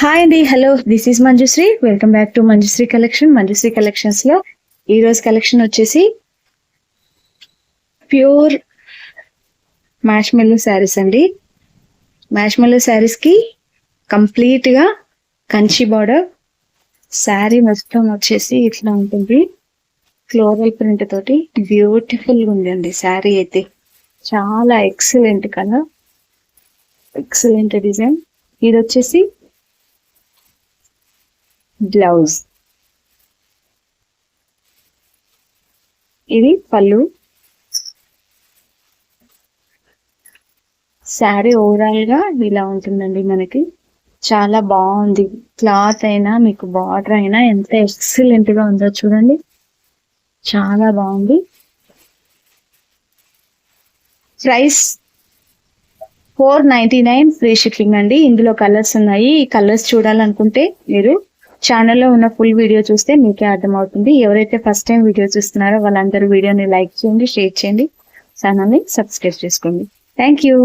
Hi అండి hello this is Manjushri welcome back to Manjushri collection Manjushri కలెక్షన్స్లో ఈ రోజు కలెక్షన్ వచ్చేసి ప్యూర్ మ్యాష్ మెల్లో శారీస్ అండి. మ్యాష్ మెల్లో శారీస్కి కంప్లీట్గా కంచి బార్డర్ శారీ మొత్తం వచ్చేసి ఇట్లా ఉంటుంది. ఫ్లోరల్ ప్రింట్ తోటి బ్యూటిఫుల్ ఉందండి ఉంది అండి శారీ అయితే. చాలా ఎక్సలెంట్ కలర్ ఎక్సలెంట్ డిజైన్ ఇది వచ్చేసి బ్లౌజ్ ఇది పళ్ళు శారీ ఓవరాల్గా ఇలా ఉంటుందండి మనకి. చాలా బాగుంది. క్లాత్ అయినా మీకు బార్డర్ అయినా ఎంత ఎక్సలెంట్గా ఉందో చూడండి. చాలా బాగుంది. Price four ninety nine free shipping అండి. ఇందులో కలర్స్ ఉన్నాయి. ఈ కలర్స్ చూడాలనుకుంటే మీరు ఛానల్లో ఉన్న ఫుల్ వీడియో చూస్తే మీకే అర్థమవుతుంది. ఎవరైతే ఫస్ట్ టైం వీడియో చూస్తున్నారో వాళ్ళందరూ వీడియోని లైక్ చేయండి షేర్ చేయండి. ఛానల్ని సబ్స్క్రైబ్ చేసుకోండి. Thank you